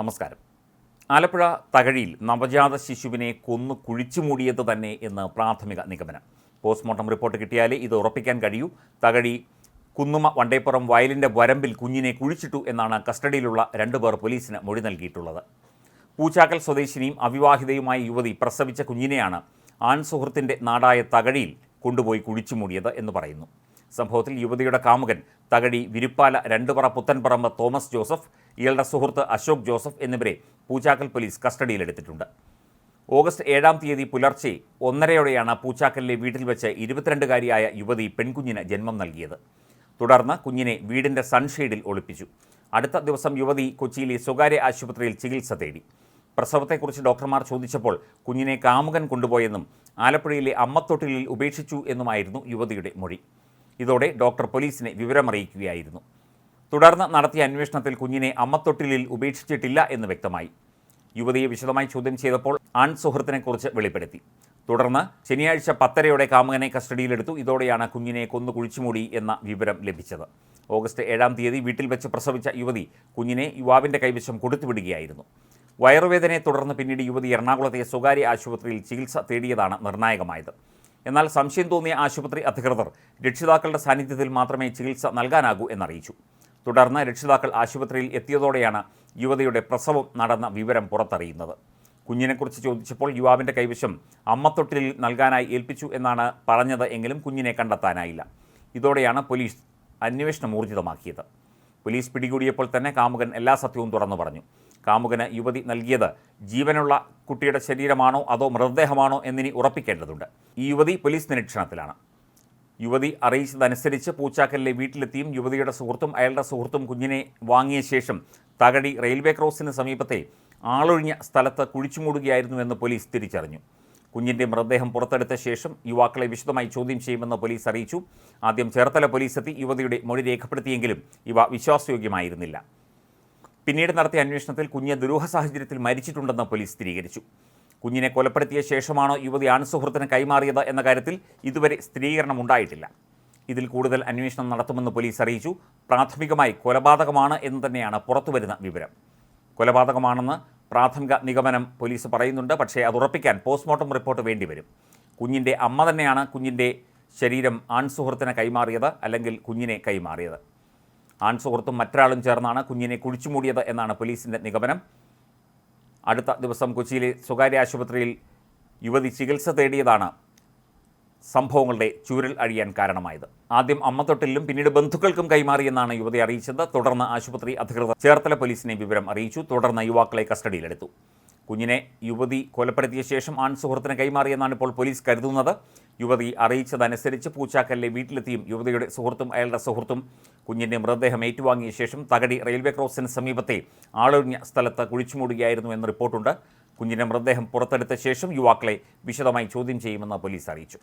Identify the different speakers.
Speaker 1: നമസ്കാരം. ആലപ്പുഴ തകഴിയിൽ നവജാത ശിശുവിനെ കൊന്നു കുഴിച്ചു മൂടിയത് തന്നെ എന്ന് പ്രാഥമിക നിഗമനം. പോസ്റ്റ്മോർട്ടം റിപ്പോർട്ട് കിട്ടിയാലേ ഇത് ഉറപ്പിക്കാൻ കഴിയൂ. തകഴി കുന്നുമ വണ്ടേപ്പുറം വയലിന്റെ വരമ്പിൽ കുഞ്ഞിനെ കുഴിച്ചിട്ടു എന്നാണ് കസ്റ്റഡിയിലുള്ള രണ്ടുപേർ പോലീസിന് മൊഴി നൽകിയിട്ടുള്ളത്. പൂച്ചാക്കൽ സ്വദേശിനിയും അവിവാഹിതയുമായ യുവതി പ്രസവിച്ച കുഞ്ഞിനെയാണ് ആൺ സുഹൃത്തിന്റെ നാടായ തകഴിയിൽ കൊണ്ടുപോയി കുഴിച്ചു മൂടിയത് എന്ന് പറയുന്നു. സംഭവത്തിൽ യുവതിയുടെ കാമുകൻ തകഴി വിരുപ്പാല രണ്ടുപറ പുത്തൻപറമ്പ് തോമസ് ജോസഫ് ഇയാളുടെ സുഹൃത്ത് അശോക് ജോസഫ് എന്നിവരെ പൂച്ചാക്കൽ പോലീസ് കസ്റ്റഡിയിലെടുത്തിട്ടുണ്ട്. ഓഗസ്റ്റ് ഏഴാം തീയതി പുലർച്ചെ ഒന്നരയോടെയാണ് പൂച്ചാക്കലിലെ വീട്ടിൽ വെച്ച് ഇരുപത്തിരണ്ടുകാരിയായ യുവതി പെൺകുഞ്ഞിന് ജന്മം നൽകിയത്. തുടർന്ന് കുഞ്ഞിനെ വീടിന്റെ സൺഷെയ്ഡിൽ ഒളിപ്പിച്ചു. അടുത്ത ദിവസം യുവതി കൊച്ചിയിലെ സ്വകാര്യ ആശുപത്രിയിൽ ചികിത്സ തേടി. പ്രസവത്തെക്കുറിച്ച് ഡോക്ടർമാർ ചോദിച്ചപ്പോൾ കുഞ്ഞിനെ കാമുകൻ കൊണ്ടുപോയെന്നും ആലപ്പുഴയിലെ അമ്മത്തൊട്ടിലിൽ ഉപേക്ഷിച്ചു എന്നുമായിരുന്നു യുവതിയുടെ മൊഴി. ഇതോടെ ഡോക്ടർ പോലീസിനെ വിവരമറിയിക്കുകയായിരുന്നു. തുടർന്ന് നടത്തിയ അന്വേഷണത്തിൽ കുഞ്ഞിനെ അമ്മത്തൊട്ടിലിൽ ഉപേക്ഷിച്ചിട്ടില്ല എന്ന് വ്യക്തമായി. യുവതിയെ വിശദമായി ചോദ്യം ചെയ്തപ്പോൾ ആൺ സുഹൃത്തിനെക്കുറിച്ച് വെളിപ്പെടുത്തി. തുടർന്ന് ശനിയാഴ്ച പത്തരയോടെ കാമുകനെ കസ്റ്റഡിയിലെടുത്തു. ഇതോടെയാണ് കുഞ്ഞിനെ കൊന്നു കുഴിച്ചുമൂടി എന്ന വിവരം ലഭിച്ചത്. ഓഗസ്റ്റ് ഏഴാം തീയതി വീട്ടിൽ വെച്ച് പ്രസവിച്ച യുവതി കുഞ്ഞിനെ യുവാവിന്റെ കൈവശം കൊടുത്തുവിടുകയായിരുന്നു. വയറുവേദനയെ തുടർന്ന് പിന്നീട് യുവതി എറണാകുളത്തെ സ്വകാര്യ ആശുപത്രിയിൽ ചികിത്സ തേടിയതാണ് നിർണായകമായത്. എന്നാൽ സംശയം തോന്നിയ ആശുപത്രി അധികൃതർ രക്ഷിതാക്കളുടെ സാന്നിധ്യത്തിൽ മാത്രമേ ചികിത്സ നൽകാനാകൂ എന്നറിയിച്ചു. തുടർന്ന് രക്ഷിതാക്കൾ ആശുപത്രിയിൽ എത്തിയതോടെയാണ് യുവതിയുടെ പ്രസവം നടന്ന വിവരം പുറത്തറിയുന്നത്. കുഞ്ഞിനെക്കുറിച്ച് ചോദിച്ചപ്പോൾ യുവാവിന്റെ കൈവശം അമ്മത്തൊട്ടിലിൽ നൽകാനായി ഏൽപ്പിച്ചു എന്നാണ് പറഞ്ഞത് എങ്കിലും കുഞ്ഞിനെ കണ്ടെത്താനായില്ല. ഇതോടെയാണ് പോലീസ് അന്വേഷണം ഊർജിതമാക്കിയത്. പോലീസ് പിടികൂടിയപ്പോൾ തന്നെ കാമുകൻ എല്ലാ സത്യവും തുറന്നു പറഞ്ഞു. കാമുകന് യുവതി നൽകിയത് ജീവനുള്ള കുട്ടിയുടെ ശരീരമാണോ അതോ മൃതദേഹമാണോ എന്നിനി ഉറപ്പിക്കേണ്ടതുണ്ട്. ഈ യുവതി പോലീസ് നിരീക്ഷണത്തിലാണ്. യുവതി അറിയിച്ചതനുസരിച്ച് പൂച്ചാക്കലിലെ വീട്ടിലെത്തിയും യുവതിയുടെ സുഹൃത്തും അയാളുടെ സുഹൃത്തും കുഞ്ഞിനെ വാങ്ങിയ ശേഷം തകഴി റെയിൽവേ ക്രോസിന് സമീപത്തെ ആളൊഴിഞ്ഞ സ്ഥലത്ത് കുഴിച്ചുമൂടുകയായിരുന്നുവെന്ന് പോലീസ് തിരിച്ചറിഞ്ഞു. കുഞ്ഞിന്റെ മൃതദേഹം പുറത്തെടുത്ത ശേഷം യുവാക്കളെ വിശദമായി ചോദ്യം ചെയ്യുമെന്ന് പോലീസ് അറിയിച്ചു. ആദ്യം ചേർത്തല പോലീസെത്തി യുവതിയുടെ മൊഴി രേഖപ്പെടുത്തിയെങ്കിലും ഇവ വിശ്വാസയോഗ്യമായിരുന്നില്ല. പിന്നീട് നടത്തിയ അന്വേഷണത്തിൽ കുഞ്ഞ് ദുരൂഹ സാഹചര്യത്തിൽ മരിച്ചിട്ടുണ്ടെന്ന് പോലീസ് സ്ഥിരീകരിച്ചു. കുഞ്ഞിനെ കൊലപ്പെടുത്തിയ ശേഷമാണോ യുവതി ആൺസുഹൃത്തിന് കൈമാറിയത് എന്ന കാര്യത്തിൽ ഇതുവരെ സ്ഥിരീകരണം ഉണ്ടായിട്ടില്ല. ഇതിൽ കൂടുതൽ അന്വേഷണം നടത്തുമെന്ന് പോലീസ് അറിയിച്ചു. പ്രാഥമികമായി കൊലപാതകമാണ് എന്ന് തന്നെയാണ് പുറത്തുവരുന്ന വിവരം. കൊലപാതകമാണെന്ന് പ്രാഥമിക നിഗമനം പോലീസ് പറയുന്നുണ്ട്. പക്ഷേ അത് ഉറപ്പിക്കാൻ പോസ്റ്റ്മോർട്ടം റിപ്പോർട്ട് വേണ്ടിവരും കുഞ്ഞിന്റെ അമ്മ തന്നെയാണ് കുഞ്ഞിന്റെ ശരീരം ആൺസുഹൃത്തിനെ കൈമാറിയത് അല്ലെങ്കിൽ കുഞ്ഞിനെ കൈമാറിയത്. ആൺസുഹൃത്തും മറ്റൊരാളും ചേർന്നാണ് കുഞ്ഞിനെ കുഴിച്ചുമൂടിയത് എന്നാണ് പോലീസിന്റെ നിഗമനം. അടുത്ത ദിവസം കൊച്ചിയിലെ സ്വകാര്യ ആശുപത്രിയിൽ യുവതി ചികിത്സ തേടിയതാണ് സംഭവങ്ങളുടെ ചൂരൽ അഴിയാൻ കാരണമായത്. ആദ്യം അമ്മത്തൊട്ടിലും പിന്നീട് ബന്ധുക്കൾക്കും കൈമാറിയെന്നാണ് യുവതി അറിയിച്ചത്. തുടർന്ന് ആശുപത്രി അധികൃതർ ചേർത്തല പോലീസിനെ വിവരം അറിയിച്ചു. തുടർന്ന് യുവാക്കളെ കസ്റ്റഡിയിലെടുത്തു. കുഞ്ഞിനെ യുവതി കൊലപ്പെടുത്തിയ ശേഷം ആൺ സുഹൃത്തിന് കൈമാറിയെന്നാണ് ഇപ്പോൾ പോലീസ് കരുതുന്നത്. യുവതി അറിയിച്ചതനുസരിച്ച് പൂച്ചാക്കലിലെ വീട്ടിലെത്തിയും. യുവതിയുടെ സുഹൃത്തും അയാളുടെ സുഹൃത്തും കുഞ്ഞിന്റെ മൃതദേഹം ഏറ്റുവാങ്ങിയ ശേഷം തകടി റെയിൽവേ ക്രോസിന് സമീപത്തെ ആളൊഴിഞ്ഞ സ്ഥലത്ത് കുഴിച്ചുമൂടുകയായിരുന്നു എന്ന് റിപ്പോർട്ടുണ്ട്. കുഞ്ഞിന്റെ മൃതദേഹം പുറത്തെടുത്ത ശേഷം യുവാക്കളെ വിശദമായി ചോദ്യം ചെയ്യുമെന്ന് പോലീസ് അറിയിച്ചു.